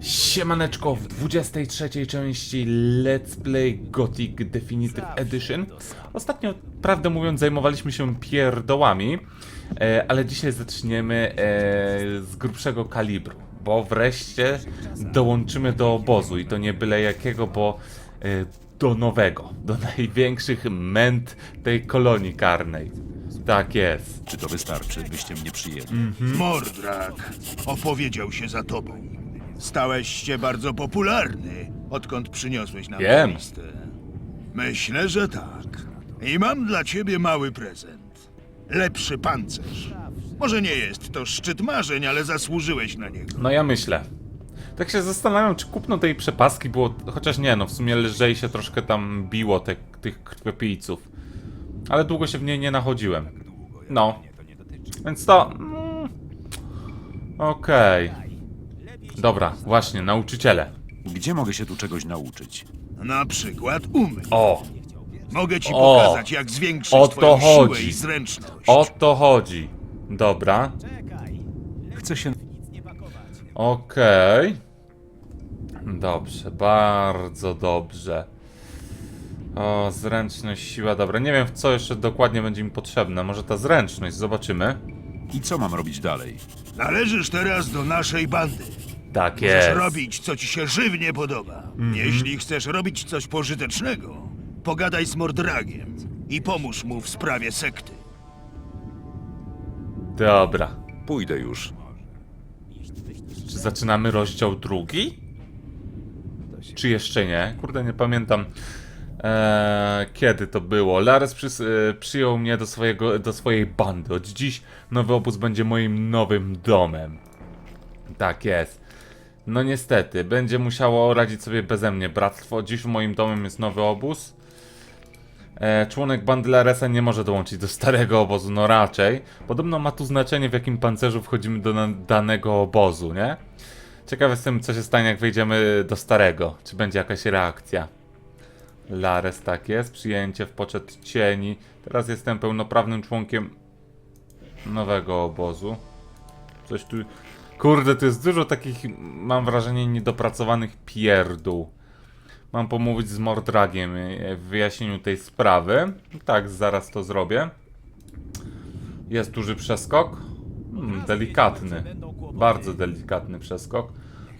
Siemaneczko w 23 części Let's Play Gothic Definitive Edition. Ostatnio, prawdę mówiąc, zajmowaliśmy się pierdołami, e, ale dzisiaj zaczniemy e, z grubszego kalibru, bo wreszcie dołączymy do obozu i to nie byle jakiego, bo e, do nowego, do największych męt tej kolonii karnej. Tak jest. Czy to wystarczy, byście mnie przyjęli? Mordrak opowiedział się za tobą. Stałeś się bardzo popularny, odkąd przyniosłeś nam Wiem. tę listę. Myślę, że tak. I mam dla ciebie mały prezent. Lepszy pancerz. Może nie jest to szczyt marzeń, ale zasłużyłeś na niego. No ja myślę. Tak się zastanawiam, czy kupno tej przepaski było. Chociaż nie, no w sumie lżej się troszkę tam biło te, tych krwiopijców. Ale długo się w niej nie nachodziłem. No. Więc to. Mm, Okej. Dobra, właśnie, nauczyciele. Gdzie mogę się tu czegoś nauczyć? Na przykład umysł. O! Mogę ci O! pokazać, jak zwiększyć O to twoją siłę chodzi. i zręczność. O to chodzi. Dobra. Chcę się... Okej. Dobrze, bardzo dobrze. O, zręczność, siła, dobra. Nie wiem, w co jeszcze dokładnie będzie mi potrzebne. Może ta zręczność, zobaczymy. I co mam robić dalej? Należysz teraz do naszej bandy. Tak Możesz jest. Mhm. robić, co ci się żywnie podoba. Jeśli chcesz robić coś pożytecznego, pogadaj z Mordragiem i pomóż mu w sprawie sekty. Dobra. Pójdę już. Czy zaczynamy rozdział drugi? Czy jeszcze nie? Kurde, nie pamiętam. Eee, kiedy to było? Lares przys- e, przyjął mnie do, swojego, do swojej bandy. Od dziś nowy obóz będzie moim nowym domem. Tak jest. No niestety, będzie musiało radzić sobie beze mnie bractwo. Dziś moim domem jest nowy obóz. E, członek bandy Laresa nie może dołączyć do starego obozu, no raczej. Podobno ma tu znaczenie, w jakim pancerzu wchodzimy do danego obozu, nie? Ciekaw jestem, co się stanie, jak wejdziemy do starego. Czy będzie jakaś reakcja? Lares, tak jest. Przyjęcie w poczet cieni. Teraz jestem pełnoprawnym członkiem nowego obozu. Coś tu... Kurde, to jest dużo takich, mam wrażenie, niedopracowanych pierdół. Mam pomówić z Mordragiem w wyjaśnieniu tej sprawy. Tak, zaraz to zrobię. Jest duży przeskok. Hmm, delikatny. Bardzo delikatny przeskok.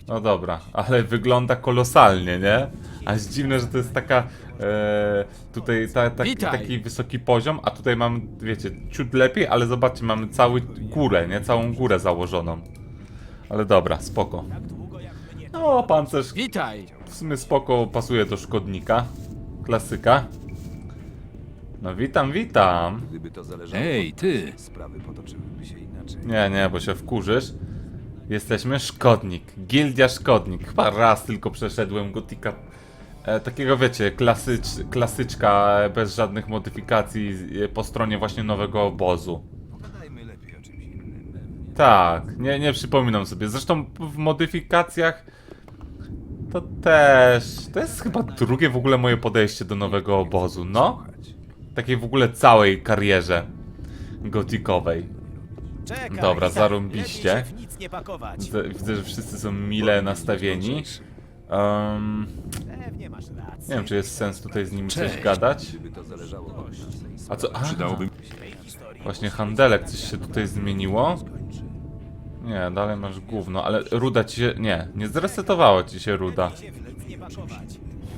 No dobra, ale wygląda kolosalnie, nie? A jest dziwne, że to jest taka. E, tutaj ta, taki, Witaj. taki wysoki poziom, a tutaj mam, wiecie, ciut lepiej, ale zobaczcie, mamy całą górę, nie? Całą górę założoną. Ale dobra, spoko. No, pancerz Witaj! w sumie spoko pasuje do szkodnika. Klasyka. No witam, witam. Gdyby to zależało Ej, ty! sprawy potoczyłyby się inaczej. Nie, nie, bo się wkurzysz. Jesteśmy szkodnik. Gildia szkodnik. Chyba raz tylko przeszedłem gotika. E, takiego wiecie, klasycz, klasyczka e, bez żadnych modyfikacji e, po stronie właśnie nowego obozu. Pogadajmy lepiej o czymś innym. Tak, nie, nie przypominam sobie. Zresztą w modyfikacjach to też. To jest chyba drugie w ogóle moje podejście do nowego obozu, no? Takiej w ogóle całej karierze gotikowej. Czekaj, Dobra, witaj. zarąbiście. Lepiej się w nic nie pakować. Widzę, widzę, że wszyscy są mile nastawieni. Um, Pewnie masz rację. nie wiem, czy jest sens tutaj z nimi coś gadać. A co? A, właśnie handelek coś się tutaj zmieniło. Nie, dalej masz gówno, ale ruda ci się... Nie, nie zresetowała ci się ruda.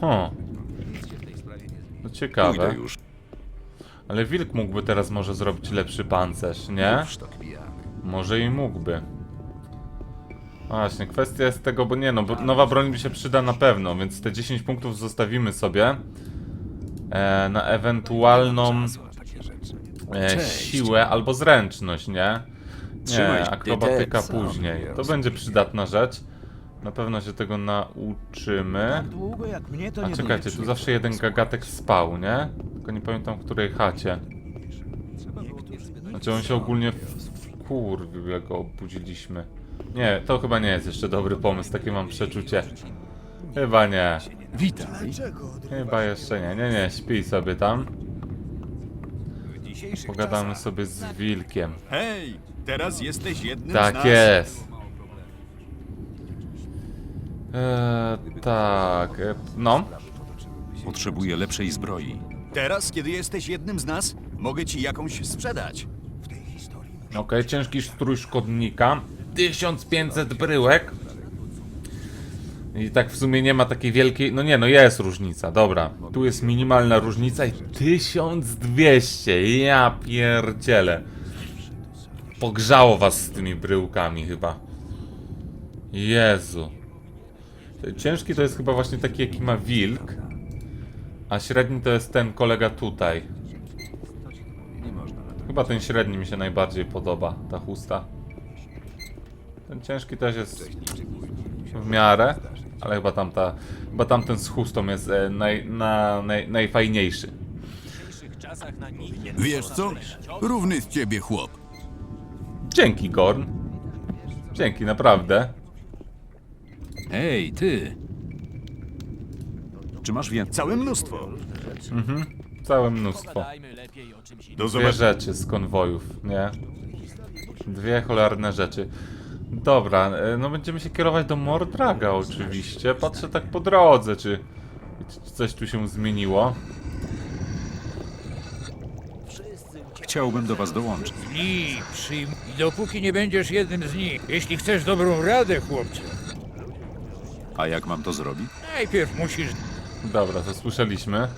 Huh. No ciekawe. Ale wilk mógłby teraz może zrobić lepszy pancerz, nie? Może i mógłby. Właśnie, kwestia jest tego, bo nie no, bo nowa broń mi się przyda na pewno, więc te 10 punktów zostawimy sobie e, na ewentualną e, siłę albo zręczność, nie? Trzymaj Nie, akrobatyka Ty, później. To będzie przydatna rzecz. Na pewno się tego nauczymy. Długo jak mnie to A czekajcie, tu zawsze jeden gagatek spał, nie? Tylko nie pamiętam w której chacie. Znaczy on się ogólnie w kurwił, jak go obudziliśmy. Nie, to chyba nie jest jeszcze dobry pomysł, takie mam przeczucie. Chyba nie. Witaj! Chyba jeszcze nie. Nie, nie, śpij sobie tam. Pogadamy sobie z wilkiem. Hej, teraz jesteś jednym z Tak nas. jest. Eee, tak, e, no. Potrzebuję lepszej zbroi. Teraz, kiedy jesteś jednym z nas, mogę ci jakąś sprzedać. Okej, ciężki strój szkodnika. 1500 bryłek. I tak w sumie nie ma takiej wielkiej. No nie, no jest różnica, dobra. Tu jest minimalna różnica i 1200. Ja pierdzielę. Pogrzało was z tymi bryłkami chyba. Jezu. Ciężki to jest chyba właśnie taki, jaki ma wilk. A średni to jest ten kolega tutaj. Chyba ten średni mi się najbardziej podoba, ta chusta. Ten ciężki też jest w miarę, ale chyba tamta, chyba tamten z chustą jest e, naj, na, naj, najfajniejszy. Wiesz co? Równy z ciebie chłop. Dzięki, Gorn. Dzięki, naprawdę. Hej, ty! Czy masz więcej? Całe mnóstwo. Całe mnóstwo. Do Dwie rzeczy z konwojów, nie? Dwie cholerne rzeczy. Dobra, e, no będziemy się kierować do Mordraga oczywiście. Patrzę tak po drodze, czy, czy coś tu się zmieniło. Chciałbym do was dołączyć. I przyjm... I dopóki nie będziesz jednym z nich, jeśli chcesz dobrą radę, chłopcze, A jak mam to zrobić? najpierw musisz... Dobra, to słyszeliśmy.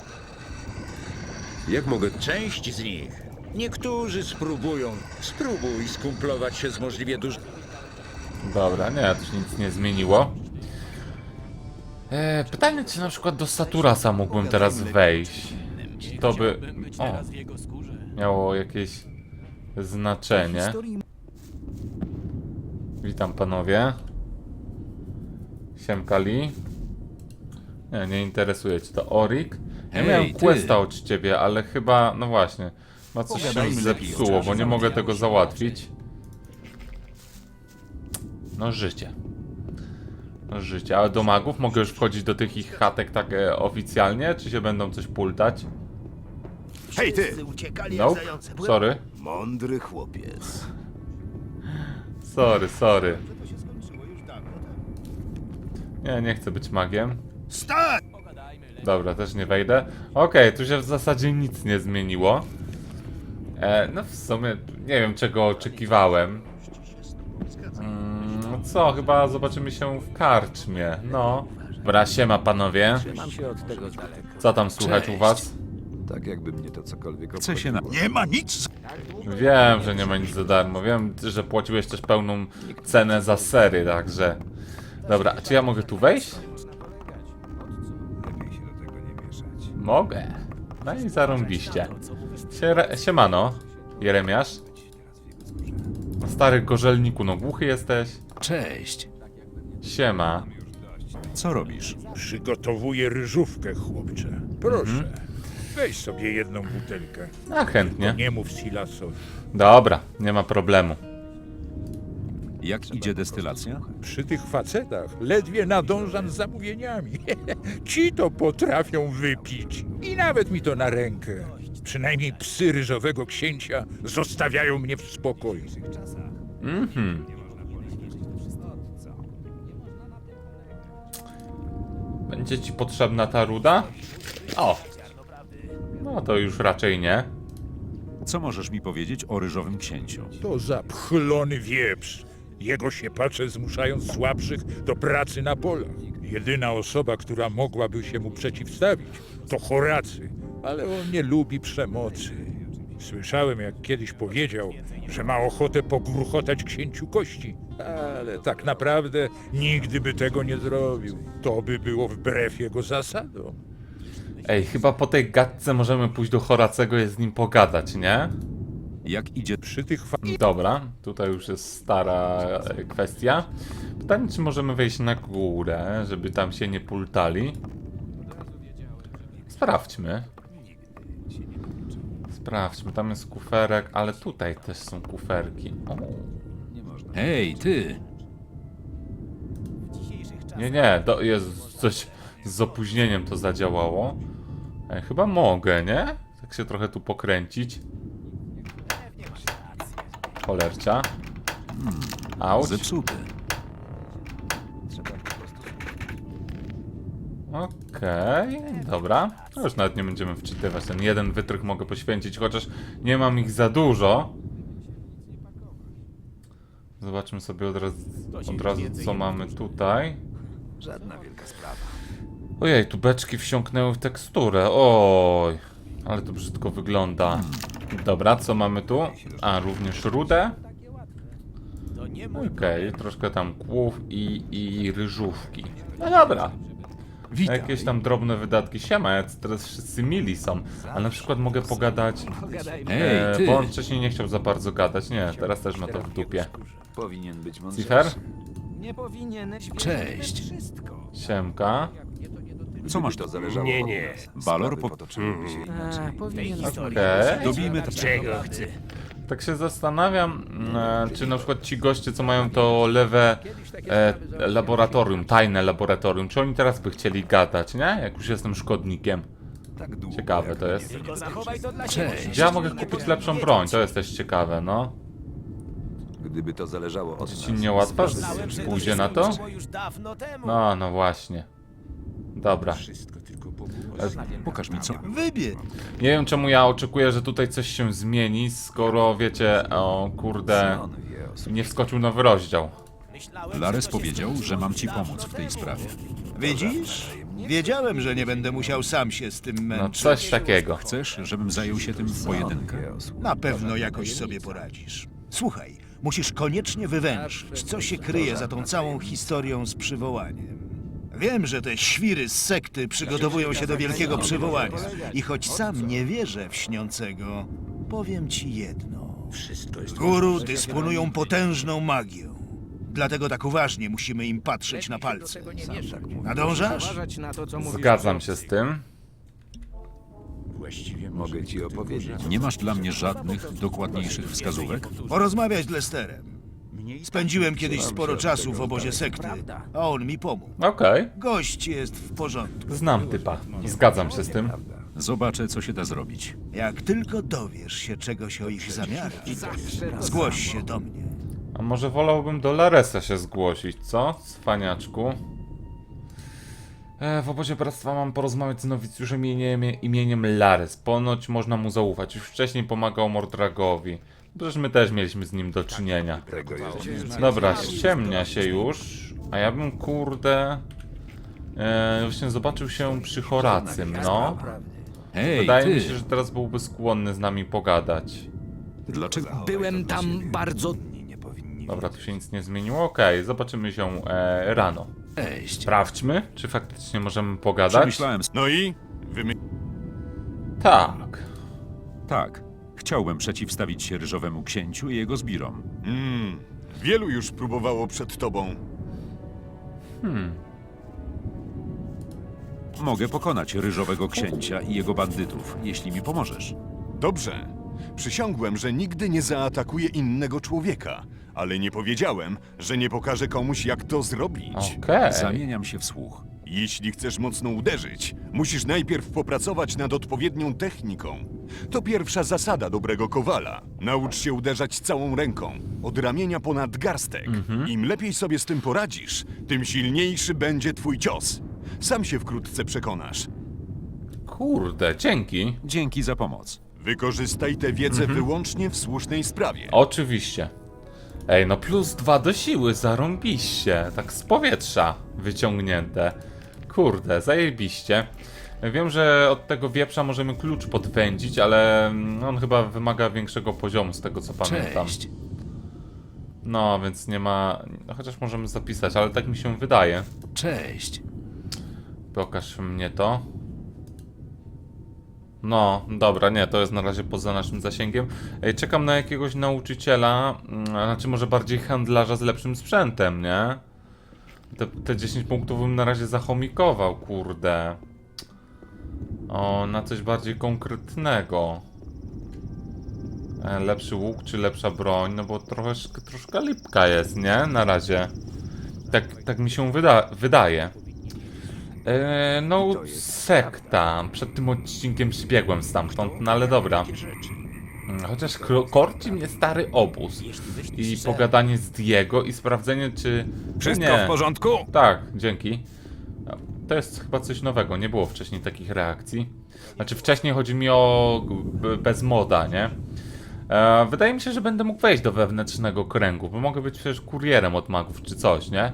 Jak mogę Część z nich. Niektórzy spróbują. Spróbuj skumplować się z możliwie dużym... Dobra, nie, to się nic nie zmieniło. E, pytanie, czy na przykład do Saturasa mógłbym teraz wejść? Czy to by... O, miało jakieś znaczenie. Witam panowie. Siemkali. Nie, nie interesuje cię to Orik. Ja Hej, miałem ty. questa od ciebie, ale chyba, no właśnie, ma coś się Pogadajmy lepiej o zepsuło, bo nie mogę tego załatwić. No życie. No życie, ale do magów mogę już wchodzić do tych ich chatek tak e, oficjalnie, czy się będą coś pultać? Hej ty! Wszyscy uciekali jak Nope, zające. Byłem sorry. Mądry chłopiec. Sorry, sorry. Nie, nie chcę być magiem. Stać! Dobra, też nie wejdę. Okej, tu się w zasadzie nic nie zmieniło. E, no w sumie nie wiem czego oczekiwałem. Mm, no co, chyba zobaczymy się w karczmie. No. Dobra, siema panowie. Mam się od tego z daleka. Co tam słychać u was? Tak jakby mnie to cokolwiek Chcę się na... Nie ma nic! Wiem, że nie ma nic za darmo. Wiem, że płaciłeś też pełną cenę za sery, także. Dobra, czy ja mogę tu wejść? Lepiej się do tego nie mieszać. Mogę. No i zarąbiście. Siere, siemano, Jeremiasz. No Stary gorzelniku, no głuchy jesteś. Cześć! Siema. Co robisz? Przygotowuję ryżówkę, chłopcze. Proszę. Weź sobie jedną butelkę. A chętnie. Nie mów Silasowi. Dobra, nie ma problemu. Jak idzie destylacja? Przy tych facetach ledwie nadążam z zamówieniami. Ci to potrafią wypić. I nawet mi to na rękę. Przynajmniej psy ryżowego księcia zostawiają mnie w spokoju. Mhm. Będzie ci potrzebna ta ruda? O! No to już raczej nie. Co możesz mi powiedzieć o ryżowym księciu? To zapchlony wieprz. Jego siepacze zmuszają słabszych do pracy na polach. Jedyna osoba, która mogłaby się mu przeciwstawić, to Horacy, ale on nie lubi przemocy. Słyszałem, jak kiedyś powiedział, że ma ochotę pogruchotać księciu kości, ale tak naprawdę nigdy by tego nie zrobił. To by było wbrew jego zasadom. Ej, chyba po tej gadce możemy pójść do Horacego i z nim pogadać, nie? Jak idzie... Przy tych fa- Dobra, tutaj już jest stara e, kwestia. Pytanie, czy możemy wejść na górę, żeby tam się nie pultali. Sprawdźmy. Sprawdźmy, tam jest kuferek, ale tutaj też są kuferki. O, Hej, ty! nie, nie, to jest coś z opóźnieniem to zadziałało. Ej, chyba mogę, nie? Tak się trochę tu pokręcić. Cholercia. Auć. Zepsuty. Okej, dobra. No już nawet nie będziemy wczytywać. Ten jeden wytrych mogę poświęcić, chociaż nie mam ich za dużo. Zobaczmy sobie od razu, od razu co mamy tutaj. Żadna wielka sprawa. Ojej, tu beczki wsiąknęły w teksturę. Oj, ale to brzydko wygląda. Dobra, co mamy tu? A, również rudę. Okej, troszkę tam kłów i, i ryżówki. No dobra. Witaj. Jakieś tam drobne wydatki. Siema, jacy teraz wszyscy mili są. A na przykład mogę pogadać... Ej, E, ty! bo on wcześniej nie chciał za bardzo gadać. Nie, teraz też ma to w dupie. Powinien być Cifer? mądrzejszy. Cześć. Siemka. Co masz to zależało Nie, od nie. nas. Walor Sprawy po- potoczyłyby się inaczej. Historii Okej. Dobijmy to. czego chcę. Tak się zastanawiam, e, czy na przykład ci goście, co mają to lewe e, laboratorium, tajne laboratorium, czy oni teraz by chcieli gadać, nie? Jak już jestem szkodnikiem. Tak długo. Ciekawe jak to jest. Tylko zachowaj to dla Cześć. siebie. Gdzie ja mogę kupić lepszą broń? To jest też ciekawe, no. Gdyby to zależało od Ci nas. nie łatwo Myślałem, że to pójdzie na to? skończyło już dawno temu. No, no właśnie. Dobra. Wszystko tylko pogłoski. Pokaż mi co. Wybierz. Nie wiem czemu ja oczekuję, że tutaj coś się zmieni, skoro wiecie, o kurde, On wie o sobie. nie wskoczył nowy rozdział. Lares powiedział, że mam ci pomóc w tej sprawie. Widzisz? Wiedziałem, że nie będę musiał sam się z tym No męczyć. coś takiego. Chcesz, żebym zajął się tym w pojedynkę? Na pewno jakoś sobie poradzisz. Słuchaj, musisz koniecznie wywęszyć, co się kryje za tą całą historią z przywołaniem. Wiem, że te świry z sekty przygotowują się do wielkiego przywołania. I choć sam nie wierzę w śniącego, powiem ci jedno. Wszystko jest Guru dysponują potężną magią. Dlatego tak uważnie musimy im patrzeć na palce. Nadążasz? Zgadzam się z tym. właściwie Mogę ci opowiedzieć. Nie masz dla mnie żadnych dokładniejszych wskazówek? Porozmawiać z Lesterem. Spędziłem kiedyś sporo czasu w obozie sekty, a on mi pomógł. Okej, Gość jest w porządku. znam typa. Zgadzam się z tym. Zobaczę, co się da zrobić. Jak tylko dowiesz się czegoś o ich zamiarach, zgłoś się do mnie. A może wolałbym do Laresa się zgłosić, co? Cwaniaczku. E, w obozie bractwa mam porozmawiać z nowicjuszem imieniem, imieniem Lares. Ponoć można mu zaufać. Już wcześniej pomagał Mordragowi. Przecież my też mieliśmy z nim do czynienia. Tego jest Dobra, ściemnia się już. A ja bym kurde... E, właśnie zobaczył się przy Horacym, no. Hej, Wydaje mi ty! się, że teraz byłby skłonny z nami pogadać. Dlaczego? Byłem tam bardzo... Nie powinni Dobra, tu się nic nie zmieniło. Okej, zobaczymy się e, rano. Cześć. Sprawdźmy, czy faktycznie możemy pogadać. Przemyślałem... No i? Tak. Tak. Chciałbym przeciwstawić się ryżowemu księciu i jego zbirom. Mm, wielu już próbowało przed tobą. Mogę pokonać ryżowego księcia i jego bandytów, jeśli mi pomożesz. Dobrze. Przysiągłem, że nigdy nie zaatakuję innego człowieka, ale nie powiedziałem, że nie pokażę komuś, jak to zrobić. Okej. Zamieniam się w słuch. Jeśli chcesz mocno uderzyć, musisz najpierw popracować nad odpowiednią techniką. To pierwsza zasada dobrego kowala. Naucz się uderzać całą ręką, od ramienia po nadgarstek. Im lepiej sobie z tym poradzisz, tym silniejszy będzie twój cios. Sam się wkrótce przekonasz. Kurde, dzięki. Dzięki za pomoc. Wykorzystaj tę wiedzę wyłącznie w słusznej sprawie. Oczywiście. Ej, no plus dwa do siły, zarąbiście. Tak z powietrza wyciągnięte. Kurde, zajebiście. Wiem, że od tego wieprza możemy klucz podwędzić, ale mm, on chyba wymaga większego poziomu, z tego co pamiętam. Cześć. No, więc nie ma... No, chociaż możemy zapisać, ale tak mi się wydaje. Cześć. Pokaż mnie to. No, dobra, nie, to jest na razie poza naszym zasięgiem. Ej, czekam na jakiegoś nauczyciela, mm, znaczy może bardziej handlarza z lepszym sprzętem, nie? Te, te 10 punktów bym na razie zachomikował, kurde. O, na coś bardziej konkretnego. E, lepszy łuk czy lepsza broń, no bo trochę, troszkę lipka jest, nie? Na razie. Tak, tak mi się wyda wydaje. Eee, no, sekta. Przed tym odcinkiem zbiegłem stamtąd, no ale dobra. Mm, Chociaż korci mnie stary obóz. I pogadanie z Diego i sprawdzenie, czy. Wszystko nie. w porządku? Tak, dzięki. to jest chyba coś nowego, nie było wcześniej takich reakcji. Znaczy wcześniej chodzi mi o bez moda, nie? E, wydaje mi się, że będę mógł wejść do wewnętrznego kręgu, bo mogę być przecież kurierem od magów czy coś, nie?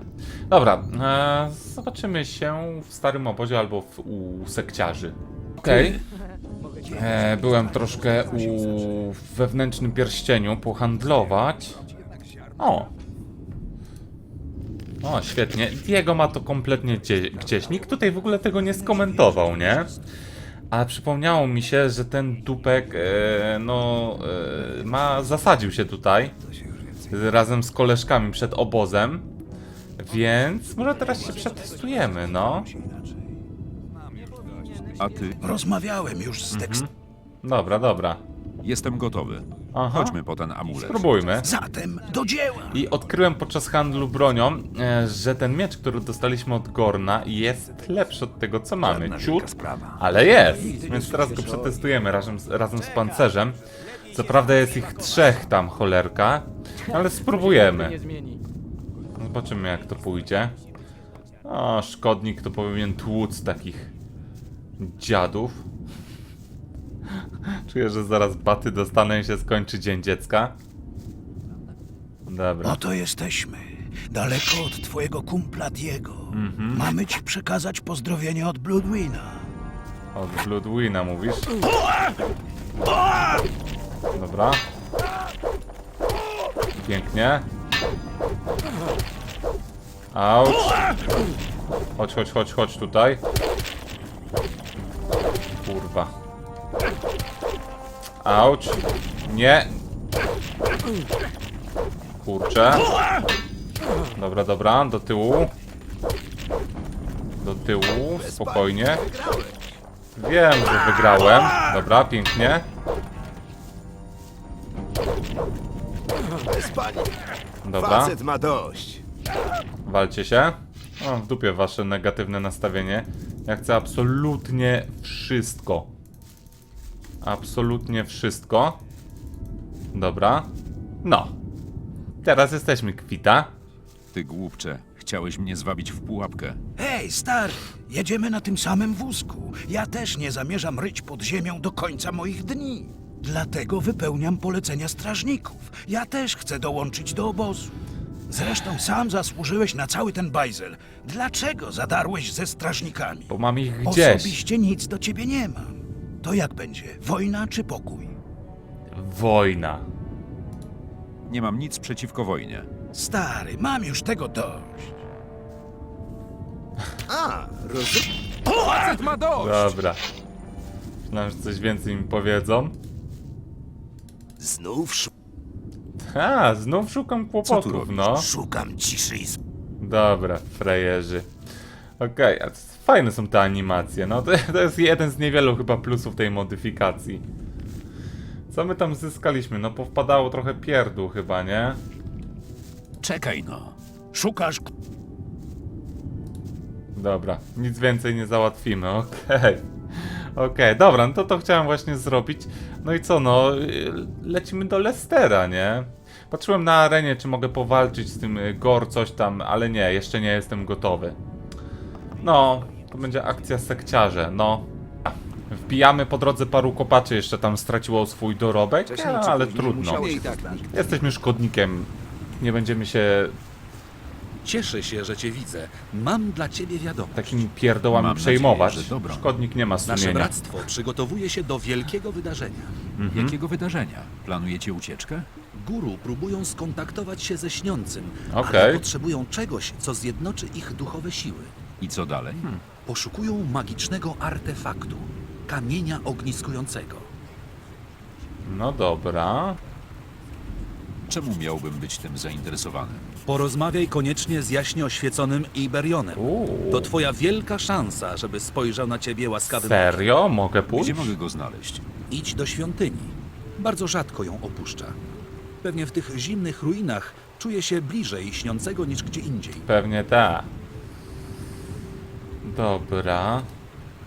Dobra, e, zobaczymy się w starym obozie albo w, u sekciarzy. Okej. E, byłem troszkę u wewnętrznym pierścieniu pohandlować. O! O, świetnie. Diego ma to kompletnie gdzie, gdzieś. Nikt tutaj w ogóle tego nie skomentował, nie? A przypomniało mi się, że ten dupek, e, no, e, ma, zasadził się tutaj razem z koleżkami przed obozem, więc może teraz się przetestujemy, no. A ty? Rozmawiałem już z tekst. Dobra, dobra. Jestem gotowy. Aha. Chodźmy po ten amulet. Spróbujmy. Zatem do dzieła. I odkryłem podczas handlu bronią, e, że ten miecz, który dostaliśmy od Gorna jest lepszy od tego, co mamy. Żadna Ciut, sprawa. ale jest. Więc teraz go przetestujemy razem, z- razem z pancerzem. Co prawda jest ich trzech tam, cholerka, ale spróbujemy. Zobaczymy jak to pójdzie. O, szkodnik to powinien tłuc takich dziadów. Czuję, że zaraz baty dostanę i się skończy dzień dziecka. Dobra. Oto jesteśmy. Daleko od twojego kumpla Diego. Mamy ci przekazać pozdrowienie od Bloodwina. Od Bloodwina mówisz? Dobra. Pięknie. Auć. Chodź, chodź, chodź, chodź tutaj. Kurwa. Auć. Nie. Kurczę. Dobra, dobra, do tyłu. Do tyłu, spokojnie. Wiem, że wygrałem. Dobra, pięknie. Dobra, ma dość. walcie się. O, w dupie wasze negatywne nastawienie. Ja chcę absolutnie wszystko. Absolutnie wszystko. Dobra. No. Teraz jesteśmy kwita. Ty głupcze, chciałeś mnie zwabić w pułapkę. Hej, stary, jedziemy na tym samym wózku. Ja też nie zamierzam ryć pod ziemią do końca moich dni. Dlatego wypełniam polecenia strażników. Ja też chcę dołączyć do obozu. Zresztą sam zasłużyłeś na cały ten bajzel. Dlaczego zadarłeś ze strażnikami? Bo mam ich gdzieś. Osobiście nic do ciebie nie mam. To jak będzie? Wojna czy pokój? Wojna. Nie mam nic przeciwko wojnie. Stary, mam już tego dość. Dobra. Myślałem, że coś więcej mi powiedzą. Znów sz- A, znów szukam kłopotów, robisz? no. szukam ciszy i sp- Dobra, frajerzy. Okej, a c- fajne są te animacje. No to, to jest jeden z niewielu chyba plusów tej modyfikacji. Co my tam zyskaliśmy? No powpadało trochę pierdół chyba, nie? Czekaj no. Szukasz Dobra, nic więcej nie załatwimy, okej. Okej, dobra, no to to chciałem właśnie zrobić. No i co, no, y, lecimy do Lestera, nie? Patrzyłem na arenie, czy mogę powalczyć z tym y, Gor, coś tam, ale nie, jeszcze nie jestem gotowy. No, to będzie akcja sekciarze, no. Wbijamy po drodze paru kopaczy, jeszcze tam straciło swój dorobek, ale trudno. Jesteśmy szkodnikiem, nie będziemy się Cieszę się, że cię widzę. Mam dla ciebie wiadomość. takimi pierdołami Mam przejmować. nadzieję, że dobrą. Szkodnik nie ma Nasze sumienia. bractwo przygotowuje się do wielkiego wydarzenia. Mhm. Jakiego wydarzenia? Planujecie ucieczkę? Guru próbują skontaktować się ze śniącym, Okej. ale potrzebują czegoś, co zjednoczy ich duchowe siły. I co dalej? Poszukują magicznego artefaktu, kamienia ogniskującego. No dobra. Czemu miałbym być tym zainteresowany? Porozmawiaj koniecznie z jaśnie oświeconym Iberionem. Uuu. To twoja wielka szansa, żeby spojrzał na ciebie łaskawym Serio? Mogę pójść? Gdzie mogę go znaleźć? Idź do świątyni. Bardzo rzadko ją opuszcza. Pewnie w tych zimnych ruinach czuje się bliżej śniącego niż gdzie indziej. Pewnie tak. Dobra.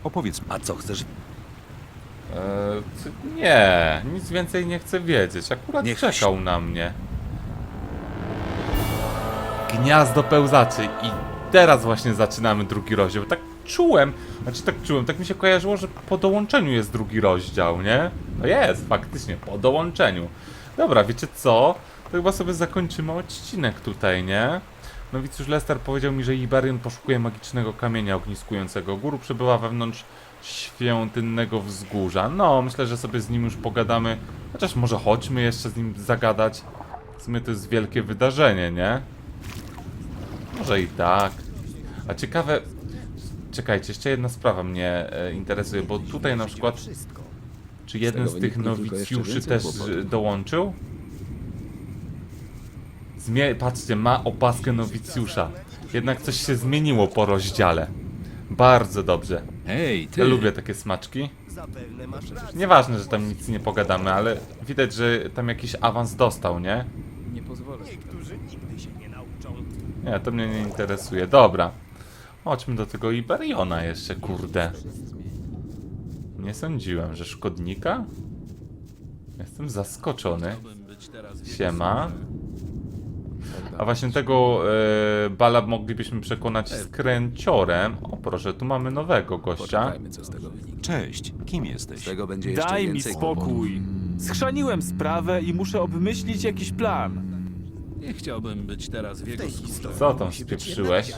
Opowiedz mi. A co chcesz? Eee, c- nie, nic więcej nie chcę wiedzieć. Akurat Niech czekał na mnie. Gniazdo pełzaczy i teraz właśnie zaczynamy drugi rozdział. Tak czułem, znaczy tak czułem, tak mi się kojarzyło, że po dołączeniu jest drugi rozdział, nie? No jest, faktycznie, po dołączeniu. Dobra, wiecie co? To chyba sobie zakończymy odcinek tutaj, nie? No już Lester powiedział mi, że Iberion poszukuje magicznego kamienia ogniskującego. Guru przebywa wewnątrz świątynnego wzgórza. No, myślę, że sobie z nim już pogadamy. Chociaż może chodźmy jeszcze z nim zagadać. W sumie to jest wielkie wydarzenie, nie? Może i tak. A ciekawe... Czekajcie, jeszcze jedna sprawa mnie e, interesuje, bo tutaj na przykład... Czy jeden z tych wyniknie tylko jeszcze nowicjuszy więcej też kłopotów. e, dołączył? Zmie patrzcie, ma opaskę nowicjusza. Jednak coś się zmieniło po rozdziale. Bardzo dobrze. Hej, ty! Ja lubię takie smaczki. Nieważne, że tam nic nie pogadamy, ale widać, że tam jakiś awans dostał, nie? Nie pozwolę. Nie, to mnie nie interesuje. Dobra. Chodźmy do tego Iberiona jeszcze, kurde. Nie sądziłem, że szkodnika? Jestem zaskoczony. Siema. A właśnie tego e, bala moglibyśmy przekonać skręciorem. O proszę, tu mamy nowego gościa. Poczekajmy, co z tego wyniknie. Cześć, kim jesteś? Z tego będzie jeszcze Daj mi więcej kłopotów. spokój. Schrzaniłem sprawę i muszę obmyślić jakiś plan. Nie chciałbym być teraz w jego skórze. Co tam spieprzyłeś?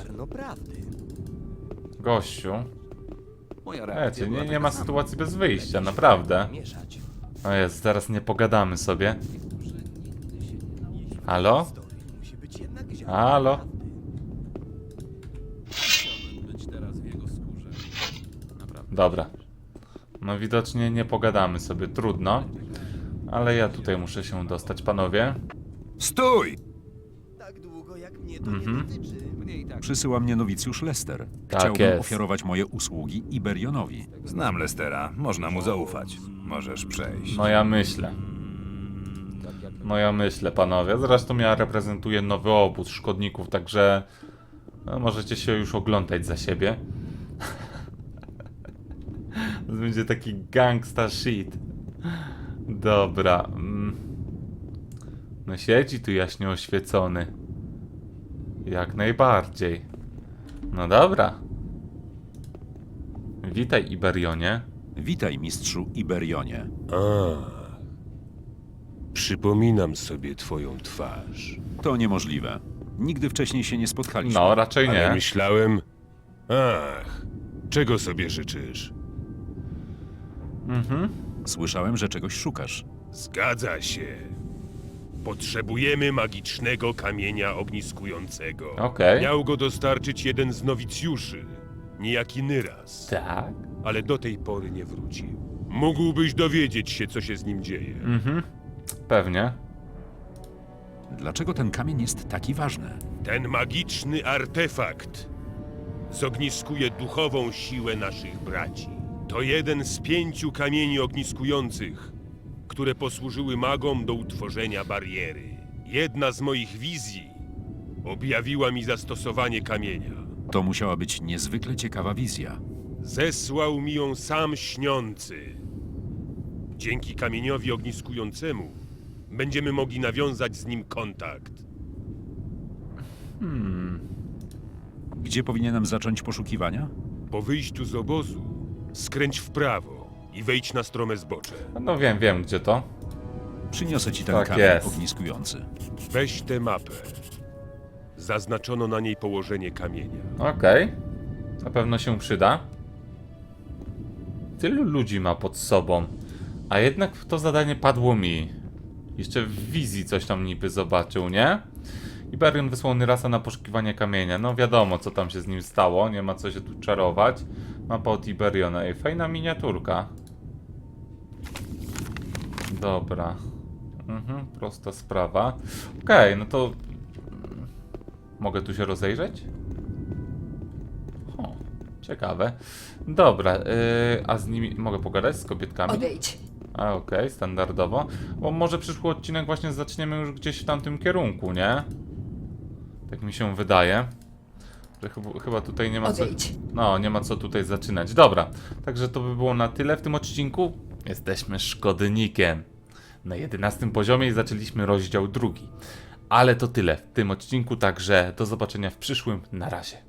Gościu. Moja reakcja Wiecie, była nie, nie taka ma sama. sytuacji bez wyjścia, naprawdę. O jest, zaraz nie pogadamy sobie. Halo? Halo? Dobra. No widocznie nie pogadamy sobie, trudno. Ale ja tutaj muszę się dostać, panowie. Stój! Mhm. Przysyła mnie nowicjusz Lester. Tak Chciałbym jest. ofiarować moje usługi Iberionowi. Znam Lestera, można mu zaufać. Możesz przejść. No ja myślę. No ja myślę, panowie. Zresztą ja reprezentuję nowy obóz szkodników, także no, możecie się już oglądać za siebie. To będzie taki gangsta shit. Dobra. mm. No siedzi tu jaśnie oświecony. Jak najbardziej. No dobra. Witaj, Iberionie. Witaj, mistrzu Iberionie. A. Przypominam sobie twoją twarz. To niemożliwe. Nigdy wcześniej się nie spotkaliśmy. No, raczej Ale nie. myślałem... Ach, czego sobie życzysz? Mhm. Słyszałem, że czegoś szukasz. Zgadza się. Potrzebujemy magicznego kamienia ogniskującego. Okej. Miał go dostarczyć jeden z nowicjuszy, niejaki Nyras, Tak. ale do tej pory nie wrócił. Mógłbyś dowiedzieć się, co się z nim dzieje. Mhm. Pewnie. Dlaczego ten kamień jest taki ważny? Ten magiczny artefakt zogniskuje duchową siłę naszych braci. To jeden z pięciu kamieni ogniskujących, które posłużyły magom do utworzenia bariery. Jedna z moich wizji objawiła mi zastosowanie kamienia. To musiała być niezwykle ciekawa wizja. Zesłał mi ją sam śniący. Dzięki kamieniowi ogniskującemu będziemy mogli nawiązać z nim kontakt. Gdzie powinienem zacząć poszukiwania? Po wyjściu z obozu skręć w prawo i wejdź na strome zbocze. No wiem, wiem gdzie to. Przyniosę ci ten Tak kamień jest. ogniskujący. Weź tę mapę. Zaznaczono na niej położenie kamienia. Okej. Na pewno się przyda. Tylu ludzi ma pod sobą. A jednak to zadanie padło mi. Jeszcze w wizji coś tam niby zobaczył, nie? Iberion wysłał Nyrasa na poszukiwanie kamienia. No wiadomo, co tam się z nim stało. Nie ma co się tu czarować. Mapa od Iberiona. Ej, fajna miniaturka. Dobra. Mhm, prosta sprawa. Okej, no to... Mogę tu się rozejrzeć? O, ciekawe. Dobra, yy, a z nimi mogę pogadać z kobietkami? Odejdź. A okej, standardowo. Bo może przyszły odcinek właśnie zaczniemy już gdzieś w tamtym kierunku, nie? Tak mi się wydaje. Że chyba, chyba tutaj nie ma co. Odejdź. No, nie ma co tutaj zaczynać. Dobra, także to by było na tyle w tym odcinku. Jesteśmy szkodnikiem. Na 11 poziomie zaczęliśmy rozdział drugi. Ale to tyle w tym odcinku, także do zobaczenia w przyszłym. Na razie.